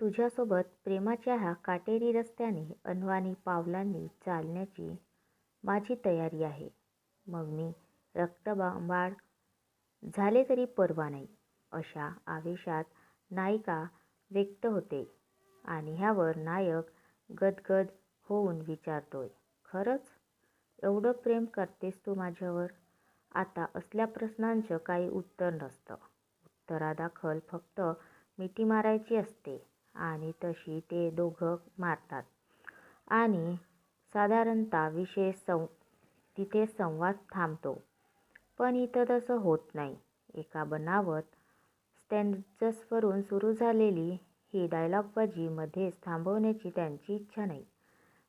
तुझ्यासोबत प्रेमाच्या ह्या काटेरी रस्त्याने अनवाणी पावलांनी चालण्याची माझी तयारी आहे. मग मी रक्तबांबाळ झाले तरी पर्वा नाही. अशा आवेशात नायिका व्यक्त होते आणि ह्यावर नायक गदगद होऊन विचारतोय, खरंच? एवढं प्रेम करतेस तू माझ्यावर? आता असल्या प्रश्नांचं काही उत्तर नसतं. उत्तरादाखल फक्त मिठी मारायची असते आणि तशी ते दोघं मारतात आणि साधारणतः विशेष सं तिथे संवाद थांबतो. पण इथं तसं होत नाही. एका बनावट स्टँडजसवरून सुरू झालेली ही डायलॉगबाजीमध्येच थांबवण्याची त्यांची इच्छा नाही.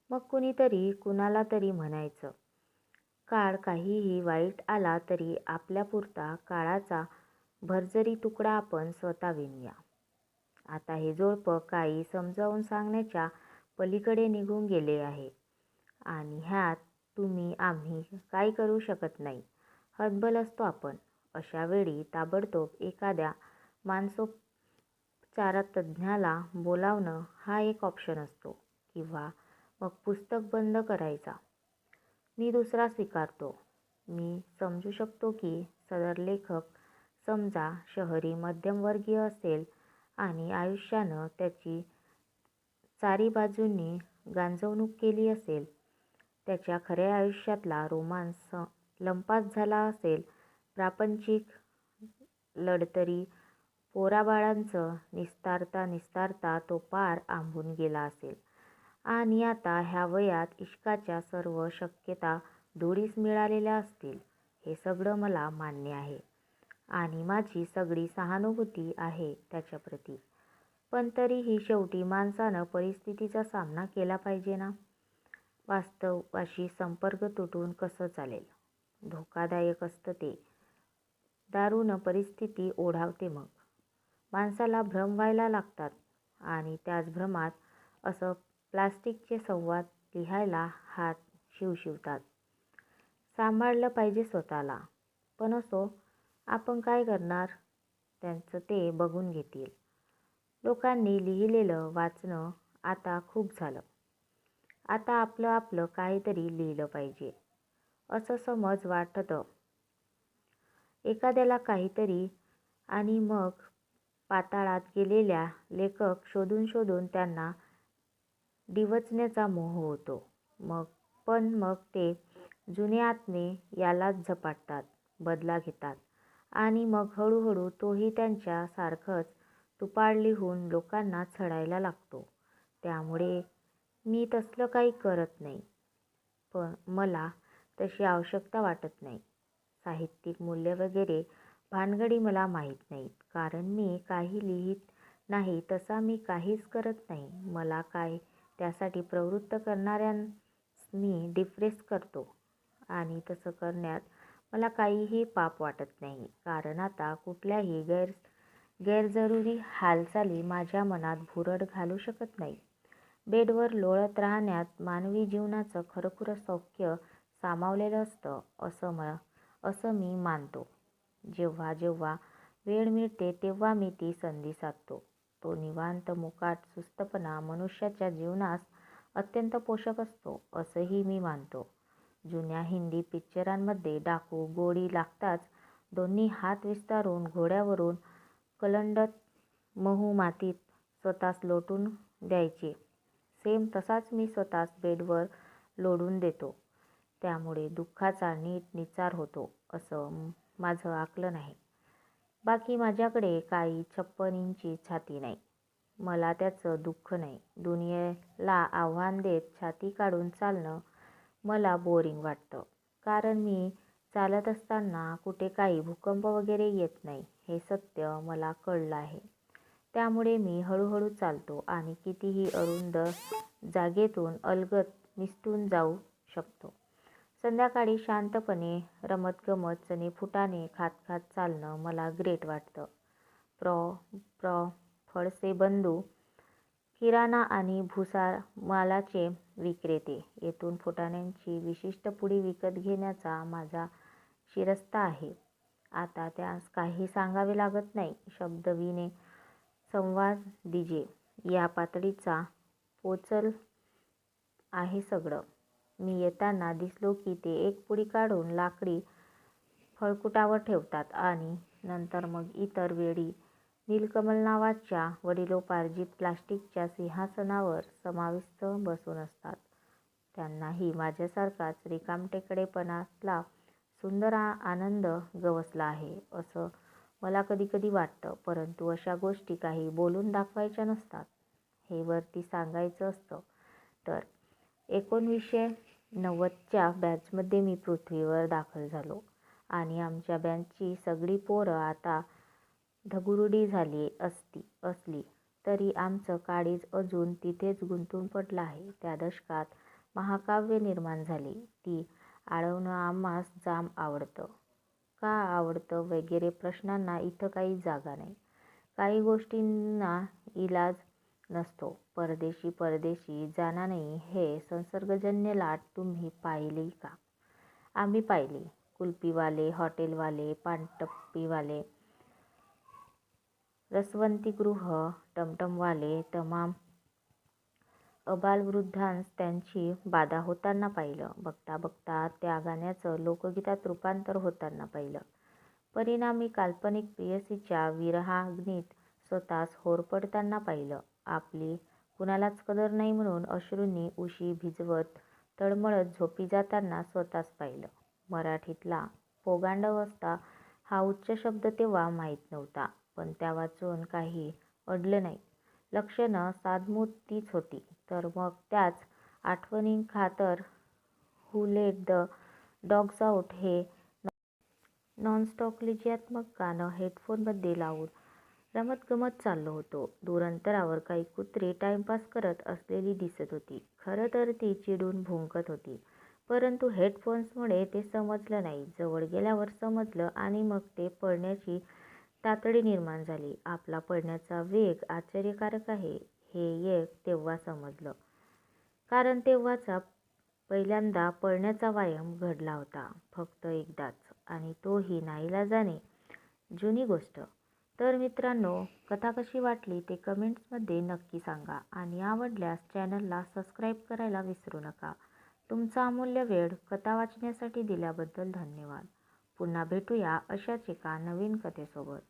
मग कुणीतरी कुणाला तरी म्हणायचं, काळ काहीही वाईट आला तरी आपल्यापुरता काळाचा भरजरी तुकडा आपण स्वतः विणूया. आता हे जोडपं काही समजावून सांगण्याच्या पलीकडे निघून गेले आहे आणि ह्यात तुम्ही आम्ही काही करू शकत नाही. हतबल असतो आपण. अशा वेळी ताबडतोब एखाद्या मानसोपचारतज्ज्ञाला बोलावणं हा एक ऑप्शन असतो किंवा मग पुस्तक बंद करायचा. मी दुसरा स्वीकारतो. मी समजू शकतो की सदर लेखक समजा शहरी मध्यमवर्गीय असेल आणि आयुष्यानं त्याची चारी बाजूंनी गांजवणूक केली असेल. त्याच्या खऱ्या आयुष्यातला रोमांस लंपास झाला असेल. प्रापंचिक लढतरी पोराबाळांचं निस्तारता निस्तारता तो पार आंबून गेला असेल आणि आता ह्या वयात इश्काच्या सर्व शक्यता धुळीस मिळालेल्या असतील. हे सगळं मला मान्य आहे आणि माझी सगळी सहानुभूती आहे त्याच्याप्रती. पण तरीही शेवटी माणसानं परिस्थितीचा सामना केला पाहिजे ना? वास्तवाशी संपर्क तुटून कसं चालेल? धोकादायक असतं ते. दारूनं परिस्थिती ओढावते मग. माणसाला भ्रम व्हायला लागतात आणि त्याच भ्रमात असं प्लास्टिकचे संवाद लिहायला हात शिवशिवतात. सांभाळलं पाहिजे स्वतःला. पण असो, आपण काय करणार? त्यांचं ते बघून घेतील. लोकांनी लिहिलेलं वाचणं आता खूप झालं. आता आपलं आपलं काहीतरी लिहिलं पाहिजे, असं समज वाटतं एखाद्याला काहीतरी आणि मग पाताळात गेलेल्या लेखक शोधून शोधून त्यांना डिवचण्याचा मोह होतो. मग पण मग ते जुने आत्मे यालाच झपाटतात, बदला घेतात आणि मग हळूहळू तोही त्यांच्यासारखंच सारखाच होऊन लिहून लोकांना छळायला लागतो. त्यामुळे मी तसलं काही करत नाही. मला तशी आवश्यकता वाटत नाही. साहित्यिक मूल्य वगैरे भानगडी मला माहीत नाहीत. कारण मी काही लिहीत नाही तसा मी काहीच करत नाही. मला काय त्यासाठी प्रवृत्त करणाऱ्यांस मी डिफेन्स करतो आणि तसं करण्यात मला काहीही पाप वाटत नाही. कारण आता कुठल्याही गैरजरुरी हालचाली माझ्या मनात भुरड घालू शकत नाही बेडवर लोळत राहण्यात मानवी जीवनाचं खरंखुरं सौख्य सामावलेलं असतं असं म असं मी मानतो. जेव्हा जेव्हा वेळ मिळते तेव्हा मी ती संधी साधतो. तो निवांत मुकाट सुस्तपणा मनुष्याच्या जीवनास अत्यंत पोषक असतो असंही मी मानतो. जुन्या हिंदी पिक्चरांमध्ये डाकू गोळी लागताच दोन्ही हात विस्तारून घोड्यावरून कलंडत महुमातीत स्वतःच लोटून द्यायचे सेम तसाच मी स्वतःच बेडवर लोडून देतो. त्यामुळे दुःखाचा नीट निचार होतो असं माझं आकलन आहे. बाकी माझ्याकडे काही छप्पन इंची छाती नाही. मला त्याचं दुःख नाही. दुनियेला आव्हान देत छाती काढून चालणं मला बोरिंग वाटतं. कारण मी चालत असताना कुठे काही भूकंप वगैरे येत नाही हे सत्य मला कळलं आहे. त्यामुळे मी हळूहळू चालतो आणि कितीही अरुंद जागेतून अलगत निसटून जाऊ शकतो. संध्याकाळी शांतपणे रमतगमत चणे फुटाने खात खात चालणं मला ग्रेट वाटतं. प्रॉ प्रॉ फळसे बंधू किराणा आणि भुसारमालाचे विक्रेते. येथून फुटाण्यांची विशिष्ट पुडी विकत घेण्याचा माझा शिरस्ता आहे. आता त्यास काही सांगावे लागत नाही. शब्दविने संवाद दिजे या पातळीचा पोचल आहे सगळं. मी येताना दिसलो की ते एक पुडी काढून लाकडी फळकुटावर ठेवतात आणि नंतर मग इतर वेळी नीलकमल नावाच्या वडिलोपार्जित प्लास्टिकच्या सिंहासनावर समाविष्ट बसून असतात. त्यांनाही माझ्यासारखाच रिकामटेकडेपणातला सुंदर आनंद गवसला आहे, असं मला कधी कधी वाटतं. परंतु अशा गोष्टी काही बोलून दाखवायच्या नसतात, हे वरती सांगायचं असतं तर. एकोणवीसशे नव्वदच्या बॅचमध्ये मी पृथ्वीवर दाखल झालो आणि आमच्या बॅचची सगळी पोरं आता धगुरडी झाली असती असली तरी आमचं काळीज अजून तिथेच गुंतून पडलं आहे. त्या दशकात महाकाव्य निर्माण झाली. ती आळवणं आम्हास जाम आवडतं. का आवडतं वगैरे प्रश्नांना इथं काही जागा नाही. काही गोष्टींना इलाज नसतो. परदेशी परदेशी जाणार नाही हे संसर्गजन्य लाट तुम्ही पाहिली का? आम्ही पाहिली. कुल्फीवाले, हॉटेलवाले, पानटप्पीवाले रसवंतीगृह, टमटमवाले तमाम अबालवृद्धांस त्यांची बाधा होताना पाहिलं. बघता बघता त्या गाण्याचं लोकगीतात रूपांतर होताना पाहिलं. परिणामी काल्पनिक प्रेयसीच्या विरहाग्नीत स्वत:स होरपडताना पाहिलं. आपली कुणालाच कदर नाही म्हणून अश्रूंनी उशी भिजवत तळमळत झोपी जाताना स्वतःच पाहिलं. मराठीतला पोगांडअवस्था हा उच्च शब्द तेव्हा माहीत नव्हता, पण त्या वाचून काही अडलं नाही. लक्षणं साधमूत तीच होती. तर मग त्याच आठवणींखातर who let the dogs out हे नॉनस्टॉकलिजियात्मक गाणं हेडफोनमध्ये लावून रमतगमत चाललो होतो. दूर अंतरावर काही कुत्री टाईमपास करत असलेली दिसत होती. खरं तर ती चिडून भुंकत होती. परंतु हेडफोन्समुळे ते समजलं नाही. जवळ गेल्यावर समजलं आणि मग ते पळण्याची तातडी निर्माण झाली. आपला पळण्याचा वेग आश्चर्यकारक आहे हे एक तेव्हा समजलं. कारण तेव्हाचा पहिल्यांदा पळण्याचा व्यायाम घडला होता. फक्त एकदाच. आणि तोही नाईलाजाने. जुनी गोष्ट. तर मित्रांनो, कथा कशी वाटली ते कमेंट्समध्ये नक्की सांगा आणि आवडल्यास चॅनलला सबस्क्राईब करायला विसरू नका. तुमचा अमूल्य वेळ कथा वाचण्यासाठी दिल्याबद्दल धन्यवाद. पुन्हा भेटूया अशाच एका नवीन कथेसोबत.